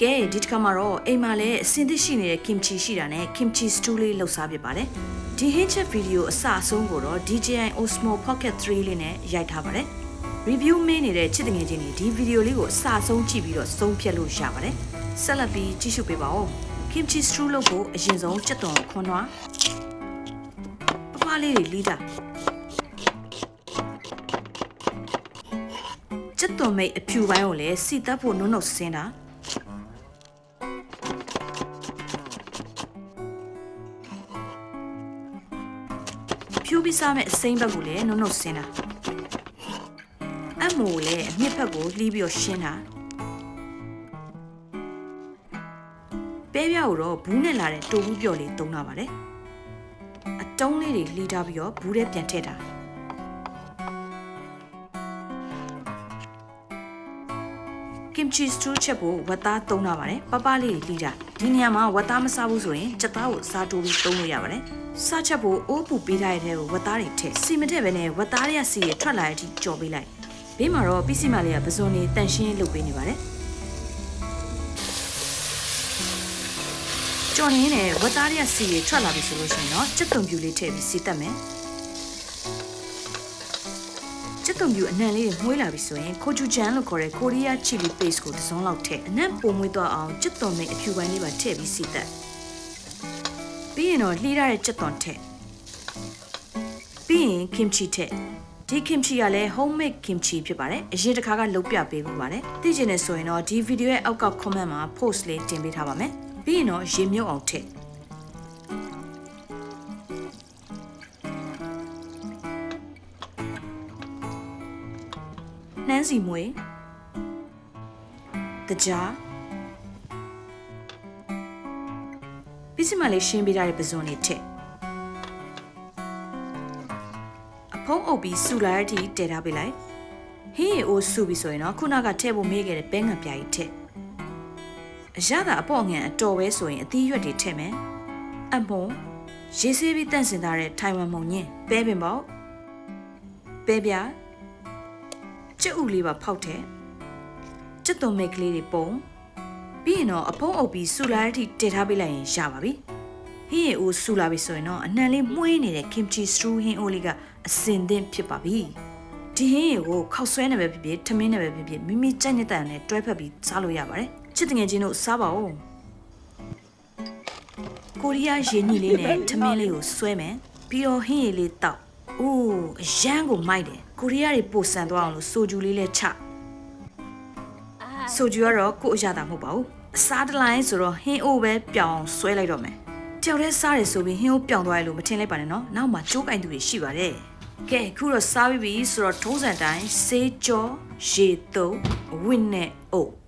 ကဲဒီတစ်ခါမှာတော့အိမ်မှာလည်းအစင်သစ်ရှိနေတဲ့ kimchi ရှိတာနဲ့ kimchi stew လေးလှုပ်စားဖြစ်ပါတယ်ဒီ hint check video အစအဆုံးကိုတော့ DJI Osmo Pocket 3လေးနဲ့ရိုက်ထားပါတယ် review မင်းနေတဲ့ချစ်တငယ်ချင်းတွေဒီ video လေးကိုအစအဆုံးကြည့်ပြီးတော့ဆုံးဖြတ်လို့ရပါတယ်ဆက်လက်ပြီးကြည့်ရှုပေးပါဦး kimchi stew လုပ်ဖို့အရင်ဆုံးကြက်သွန်ခွန်းသွားပပလေးတွေလီးတာကြက်သွန်မိတ်အဖြူပိုင်းကိုလည်းစီတက်ဖို့နုံနုံဆင်းတာ ဖြူပြီးစားမဲ့အစိမ့်ဘက်ကိုလည်းနုံနုံဆင်းတာအမိုကိုလည်းအမြစ်ဘက်ကိုလှီးပြီးတော့ရှင်းတာပဲပြားကိုတော့ဘူးနဲ့လာတဲ့တိုဘူးပြော်လေးတုံးတာပါတယ်အတုံးလေးတွေလှီးထားပြီးတော့ဘူးထဲပြန်ထည့်တာကင်ချီစတူးချက်ကိုဝတ်သားသုံးတာပါတယ်ပပလေးတွေလှီးတာ ဒီနေရာမှာဝတ်သားမစားဘူးဆိုရင်ချက်သားကိုစားတိုးပြီးသုံးလို့ရပါတယ်စားချက်ဖို့အိုးပူပေးထားတဲ့ထဲကိုဝတ်သားတွေထည့်စီမထည့်ပဲနဲ့ဝတ်သားတွေကစီရထွက်လာတဲ့အထိကြော်ပေးလိုက်ဘေးမှာတော့ပစ္စည်းမလေးကပဇွန်နေတန့်ရှင်းလုပ်ပေးနေပါတယ်ကြော်နေနဲ့ဝတ်သားတွေကစီရထွက်လာပြီဆိုလို့ရှိရင်တော့စက်သွန်ပြူလေးထည့်ပြီးစီတက်မယ် စက်သွန်ပြူအနှံလေးတွေမှုေးလာပြီဆိုရင်ခိုချူချန်လို့ခေါ်တဲ့ကိုရီးယားချီလီပေ့စ်ကိုတစ်စုံလောက်ထည့်အနံ့ပုံမွေးသွားအောင်စက်သွန်မိတ်အဖြူပိုင်းလေးပါထည့်ပြီးစီတက်ပြီးရင်တော့လှီးထားတဲ့စက်သွန်ထည့်ပြီးရင် kimchi ထည့်ဒီ kimchi ကလည်း homemade kimchi ဖြစ်ပါတယ်အရင်တစ်ခါကလုပ်ပြပေးမှုပါတယ်သိချင်တယ်ဆိုရင်တော့ဒီ video ရဲ့အောက်က comment မှာ post လေးတင်ပေးထားပါမယ်ပြီးရင်တော့ရေမြုပ်အောင်ထည့် နှမ်းစီမွေတကြားပြီးစမလေးရှင်းပေးထားတဲ့ပဇွန်လေးထည့်အဖုံးအုပ်ပြီးစူလာတဲ့အထိတည်ထားပေးလိုက်ဟင်းရီအိုးစူပြီးဆိုရင်တော့ခုနကထည့်ဖို့မေးခဲ့တဲ့ပဲငံပြားကြီးထည့်အရသာအပေါ့ငံအတော်ပဲဆိုရင်အသီးရွက်တွေထည့်မယ်အမုံရေးဆေးပြီးတန့်စင်ထားတဲ့ထိုင်ဝမ်မုံညင်းပဲပင်ပေါ့ပဲပြား ကြက်ဥလေးပါဖောက်တယ်ကြက်သွန်မိတ်ကလေးတွေပုံပြီးရင်တော့အဖုံးအုပ်ပြီးဆူလာတဲ့အထိတည်ထားပေးလိုက်ရင်ရပါပြီဟင်းရီအိုးဆူလာပြီဆိုရင်တော့အနှံလေးမှုေးနေတဲ့ kimchi stew ဟင်းအိုးလေးကအစင်သင့်ဖြစ်ပါပြီဒီဟင်းရီကိုခောက်ဆွဲနေပဲဖြစ်ဖြစ်ထမင်းနေပဲဖြစ်ဖြစ်မိမိကြိုက်နေတဲ့နဲ့တွဲဖက်ပြီးစားလို့ရပါတယ်ချစ်တငယ်ချင်းတို့စားပါဦးကိုရီးယားရေညှိလေးနဲ့ထမင်းလေးကိုဆွဲမယ်ပြီးတော့ဟင်းရီလေးတောက်အိုးအရန်ကိုမိုက်တယ် ကိုရီးယားတွေပိုဆန်သွားအောင်လို့ဆိုဂျူလေးလည်းချဆိုဂျူကတော့ကို့အရတာမဟုတ်ပါဘူးအစားတလိုင်းဆိုတော့ဟင်းအိုးပဲပြောင်းအောင်ဆွဲလိုက်တော့မယ်ကြောက်တဲ့စားရဆိုပြီးဟင်းအိုးပြောင်းသွားရလို့မထင်လိုက်ပါနဲ့နော်နောက်မှကျိုးကင်သူတွေရှိပါတယ်ကဲအခုတော့စားပြီးပြီဆိုတော့ထုံးစံတိုင်းဆေးကြောရေတုံးဝင်းနဲ့အိုး